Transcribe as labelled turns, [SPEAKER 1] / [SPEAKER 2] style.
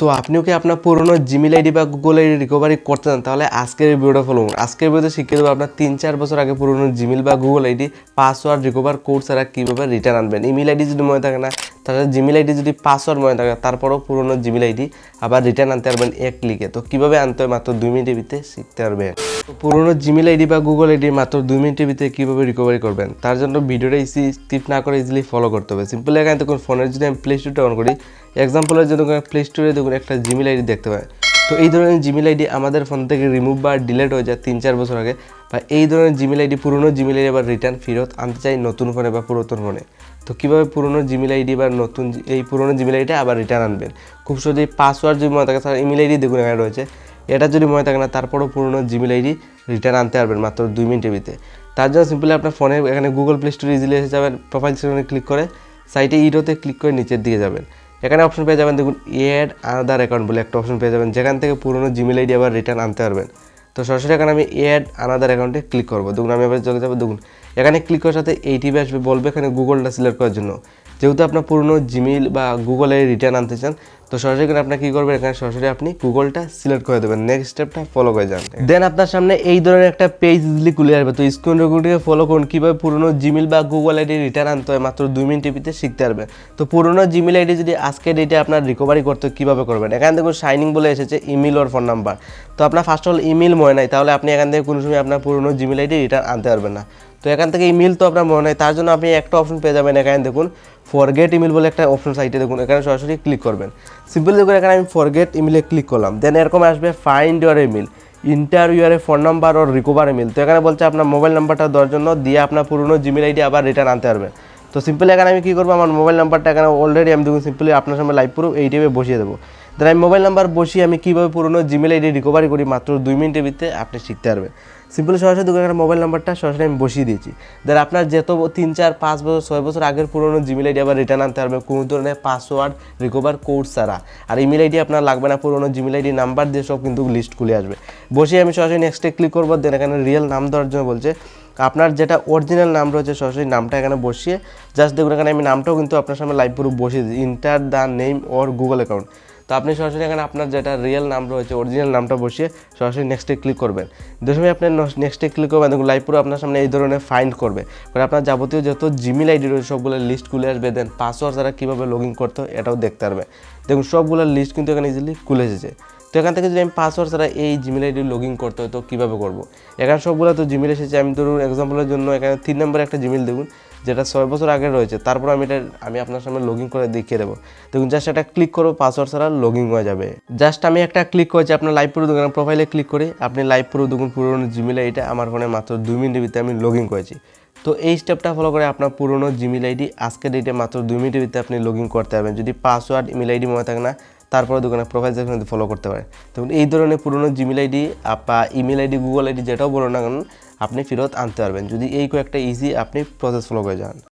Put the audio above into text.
[SPEAKER 1] So আপনিও কি আপনার পুরনো জিমেল আইডি বা গুগল আইডি রিকভারি করতে চান, তাহলে আজকের এই ভিডিওটা ফলো করুন। আজকের ভিডিওতে শিখিয়ে দেবো আপনার তিন চার বছর আগে পুরনো জিমেল বা Google ID password recover code ছাড়া কীভাবে রিটার্ন আনবেন। ইমেল আইডি যদি মনে থাকে না, তাহলে জিমেল আইডি যদি পাসওয়ার্ড মনে থাকে, তারপরেও পুরনো জিমেল আইডি আবার রিটার্ন আনতে পারবেন এক ক্লিকে তো কীভাবে আনতে হয় মাত্র দুই মিনিটের ভিতরে শিখতে পারবেন। পুরনো জিমেল আইডি বা গুগল আইডি মাত্র দুই মিনিটের ভিতরে কীভাবে রিকভারি করবেন, তার জন্য ভিডিওটা ইসি স্কিপ না করে ইজিলি ফলো করতে হবে। সিম্পল এখানে দেখুন ফোনের যদি আমি প্লে স্টোরটা অন করি এক্সাম্পলের জন্য প্লে স্টোরে দেখুন একটা জিমেল আইডি দেখতে পাই তো এই ধরনের জিমেল আইডি আমাদের ফোন থেকে রিমুভ বা ডিলেট হয়ে যায় তিন চার বছর আগে। বা এই ধরনের জিমেল আইডি পুরনো জিমেল আইডি আবার রিটার্ন ফেরত আনতে চাই নতুন ফোনে বা পুরাতন ফোনে তো কীভাবে পুরনো জিমেল আইডি বা নতুন এই পুরনো জিমেল আইডিটা আবার রিটার্ন আনবেন? খুব সহজেই পাসওয়ার্ড যদি মনে থাকে তার ইমেল আইডি দেখুন এখানে রয়েছে এটা যদি মনে থাকে না, তারপরেও পুরনো জিমেল আইডি রিটার্ন আনতে পারবেন মাত্র দুই মিনিটের ভিতরে। তার জন্য সিম্পলি আপনার ফোনে এখানে গুগল প্লে স্টোরে ইজিলি এসে যাবেন প্রোফাইল সেকশনে ক্লিক করে সাইটে ইডোতে ক্লিক করে নিচের দিকে যাবেন। এখানে অপশন পেয়ে যাবেন, দেখুন এড আনাদার অ্যাকাউন্ট বলে একটা অপশন পেয়ে যাবেন, যেখান থেকে পুরনো জিমেল আইডি আবার রিটার্ন আনতে পারবেন। তো সরাসরি এখানে আমি এড আনাদার অ্যাকাউন্টে ক্লিক করব। দেখুন, আমি এবার চলে যাব, দেখুন, এখানে ক্লিক করার সাথে এইটিভি আসবে বলবে এখানে গুগলটা সিলেক্ট করার জন্য। যেহেতু আপনার পুরনো জিমেল বা গুগলে রিটার্ন আনতে চান তো সরাসরি এখানে আপনার কী করবেন? এখানে সরাসরি আপনি গুগলটা সিলেক্ট করে দেবেন। নেক্সট স্টেপটা ফলো করে যান। দেন আপনার সামনে এই ধরনের একটা পেজ ইজিলি খুলে আসবে। তো স্ক্রিন রেকর্ডিংয়ে ফলো করুন। কীভাবে পুরনো জিমেল বা গুগল আইডি রিটার্ন আনতে হয়? মাত্র দুই মিনিট টিপিতে শিখতে পারবে। তো পুরনো জিমেল আইডি যদি আজকে ডেটে আপনার রিকভারি করতে কীভাবে করবেন? এখানে দেখুন শাইনিং বলে এসেছে ইমেল ওর ফোন নাম্বার তো আপনার ফার্স্ট অল ইমেল মনে নাই। তাহলে আপনি এখান থেকে কোনো সময় আপনার পুরনো জিমেল আইডি রিটার্ন আনতে পারবেন না। তো এখান থেকে ইমেল তো আপনার মনে হয় তার জন্য আপনি একটা অপশন পেয়ে যাবেন এখানে দেখুন ফরগেট ইমেল বলে একটা অপশন সাইটে দেখুন, এখানে সরাসরি ক্লিক করবেন। সিম্পলি দেখুন, এখানে আমি ফরগেট ইমেলে ক্লিক করলাম দেন এরকম আসবে find your email enter your phone number or recover email তো এখানে বলছে আপনার মোবাইল নাম্বারটা দেওয়ার জন্য দিয়ে আপনার পুরনো জিমেল আইডি আবার রিটার্ন আনতে পারবেন তো সিম্পলি এখানে আমি কী করব, আমার মোবাইল নাম্বারটা এখানে অলরেডি আমি দেখুন সিম্পলি আপনার সামনে লাইভ প্রুফ এই টাইপে বসিয়ে দেবো। দেন আমি মোবাইল নাম্বার বসিয়ে আমি কীভাবে পুরনো জিমেল আইডি রিকভারি করি মাত্র দুই মিনিটের ভিতরে আপনি শিখতে পারবেন। সিম্পলি সরাসরি দোকানের মোবাইল নাম্বারটা সরাসরি আমি বসিয়ে দিয়েছি। দেন আপনার যত তিন, চার, পাঁচ বছর, ছয় বছর আগের পুরনো জিমেল আইডি আবার রিটার্ন আনতে পারবে কোনো ধরনের পাসওয়ার্ড রিকভার কোড ছাড়া। আর ইমেল আইডি আপনার লাগবে না, পুরনো জিমেল আইডি নাম্বার দিয়ে সব কিন্তু লিস্ট খুলে আসবে। বসিয়ে আমি সরাসরি নেক্সটে ক্লিক করব দেন এখানে রিয়েল নাম দেওয়ার জন্য বলছে, আপনার যেটা অরিজিনাল নাম রয়েছে সরাসরি নামটা এখানে বসিয়ে জাস্ট দেখুন এখানে আমি নামটাও কিন্তু আপনার সামনে লাইভ প্রুফ বসিয়ে দিই enter the name or Google account তো আপনি সরাসরি এখানে আপনার যেটা রিয়েল নাম রয়েছে অরিজিনাল নামটা বসিয়ে সরাসরি নেক্সটে ক্লিক করবেন। সময় আপনি নেক্সটে ক্লিক করবেন, দেখুন লাইভ পুরো আপনার সামনে এই ধরনের ফাইন্ড করবে। কারণ আপনার যাবতীয় যত জিমেল আইডি রয়েছে, সবগুলো লিস্ট খুলে আসবে দেন পাসওয়ার্ড ছাড়া কীভাবে লগ ইন করতে, এটাও দেখতে পারবে। দেখুন সবগুলোর লিস্ট কিন্তু এখানে ইজিলি খুলে এসেছে। তো এখান থেকে যদি আমি পাসওয়ার্ড ছাড়া এই জিমেল আইডি লগ ইন করতে হয়, তো কীভাবে করব? এখানে সবগুলো তো জিমেল এসেছে। আমি ধরুন এক্সাম্পলের জন্য এখানে তিন নম্বরে একটা জিমেল দেখুন। যেটা ছয় বছর আগে রয়েছে, তারপর আমি এটা, আমি আপনার সামনে লগ করে দেখিয়ে দেবো। দেখুন জাস্ট একটা ক্লিক করব পাসওয়ার্ড ছাড়া লগ হয়ে যাবে। জাস্ট আমি একটা ক্লিক করেছি, আপনার লাইভ প্রো দোকানের প্রোফাইলে ক্লিক করে, আপনি লাইভ প্রো দেখুন পুরোনো জিমেল আইডিটা আমার ফোনে মাত্র দুই মিনিটের ভিতরে আমি লগ করেছি। তো এই স্টেপটা ফলো করে আপনার পুরনো জিমেল আইডি আজকের ডেটে মাত্র দুই মিনিটের ভিতরে আপনি লগ করতে পারবেন। যদি পাসওয়ার্ড ইমেল আইডি মনে থাকে না, তারপরে দোকানের প্রোফাইল সেকশনে ফলো করতে পারেন। দেখুন, এই ধরনের পুরনো জিমেল আইডি বা ইমেল আইডি গুগল আইডি যেটাও বলুন না কেন আপনি ফেরত আনতে পারবেন। যদি এই কয়েকটা ইজি আপনি প্রসেস ফলো করে যান।